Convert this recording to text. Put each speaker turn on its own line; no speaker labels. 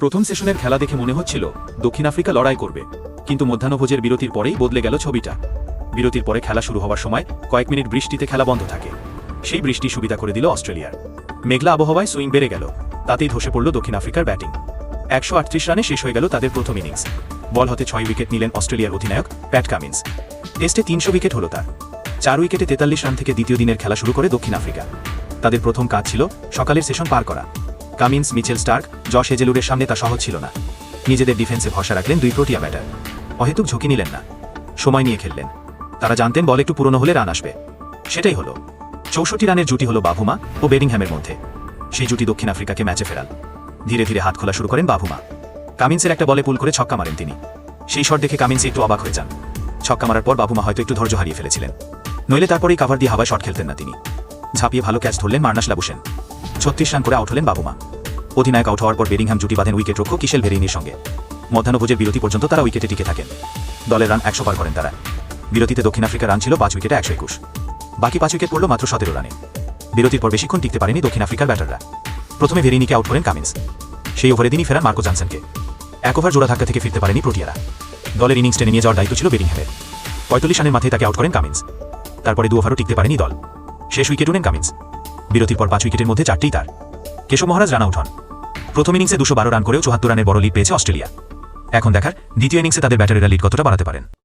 প্রথম সেশনের খেলা দেখে মনে হচ্ছিল, দক্ষিণ আফ্রিকা লড়াই করবে। কিন্তু মধ্যাহ্নভোজের বিরতির পরেই বদলে গেল ছবিটা। বিরতির পরে খেলা শুরু হওয়ার সময় কয়েক মিনিট বৃষ্টিতে খেলা বন্ধ থাকে। সেই বৃষ্টি সুবিধা করে দিল অস্ট্রেলিয়ার। মেঘলা আবহাওয়ায় সুইং বেড়ে গেল। তাতেই ধসে পড়ল দক্ষিণ আফ্রিকার ব্যাটিং। একশো আটত্রিশ রানে শেষ হয়ে গেল তাদের প্রথম ইনিংস। বল হতে ছয় উইকেট নিলেন অস্ট্রেলিয়ার অধিনায়ক প্যাট কামিন্স। টেস্টে তিনশো উইকেট হল তার। চার উইকেটে তেতাল্লিশ রান থেকে দ্বিতীয় দিনের খেলা শুরু করে দক্ষিণ আফ্রিকা। তাদের প্রথম কাজ ছিল সকালের সেশন পার করা। কামিন্স, মিচেল স্টার্ক, জশ হেজেলুরের সামনে তা সহজ ছিল না। নিজেদের ডিফেন্সে ভরসা রাখলেন দুই প্রোটিয়া ব্যাটার। অহেতুক ঝুঁকি নিলেন না। সময় নিয়ে খেললেন। তারা জানতেন বল একটু পুরনো হলে রান আসবে। সেটাই হলো। চৌষট্টি রানের জুটি হলো বাভুমা ও বেডিংহ্যামের মধ্যে। সেই জুটি দক্ষিণ আফ্রিকাকে ম্যাচে ফেরাল। ধীরে ধীরে হাত খোলা শুরু করেন বাভুমা। কামিন্সের একটা বলে পুল করে ছক্কা মারেন তিনি। সেই শট দেখে কামিন্স একটু অবাক হয়ে যান। ছক্কা মারার পর বাবুমা হয়তো একটু ধৈর্য হারিয়ে ফেলেছিলেন। নইলে তারপরেই কাভার দিয়ে হাওয়ায় শট খেলতেন না তিনি। ঝাঁপিয়ে ভালো ক্যাচ ধরলেন মার্নাস লাবুসেন ছত্রিশ রান করে আউট হলেন বাবুমা। অধিনায়ক আউট হওয়ার পর বেরিংহাম জুটি বাঁধেন উইকেট রক্ষক কিশেল ভেরিনির সঙ্গে। মধ্যাহ্নভোজের বিরতি পর্যন্ত তারা উইকেটে টিকে থাকেন। দলের রান একশো পার করেন তারা। বিরতিতে দক্ষিণ আফ্রিকার রান ছিল পাঁচ উইকেটে একশো একুশ। বাকি পাঁচ উইকেট পড়ল মাত্র সতেরো রানে। বিরতির পর বেশিক্ষণ টিকতে পারেনি দক্ষিণ আফ্রিকার ব্যাটাররা। প্রথমে ভেরিনিকে আউট করেন কামিন্স। সেই ওভারে দিনই ফেরান মার্কো জনসনকে। এক ওভার জোড়া ধাক্কা থেকে ফিরতে পারেনি প্রোটিয়ারা। দলের ইনিংস টেনে নিয়ে যাওয়ার দায়িত্ব ছিল বেরিংহ্যামের পঁয়তাল্লিশ রানের মাথায় তাকে আউট করেন কামিন্স। তারপরে দু ওভারও টিকতে পারেনি দল। শেষ উইকেট উনেন কামিন্স। বিরতির পর পাঁচ উইকেটের মধ্যে চারটি তার। কেশব মহারাজ রান আউট হন। প্রথম ইনিংসে দুশো বারো রান করেও চুহাত্তর রানের বড় লিড পেয়েছে অস্ট্রেলিয়া। এখন দেখার দ্বিতীয় ইনিংসে তাদের ব্যাটারিরা লিড কতটা বাড়াতে পারেন?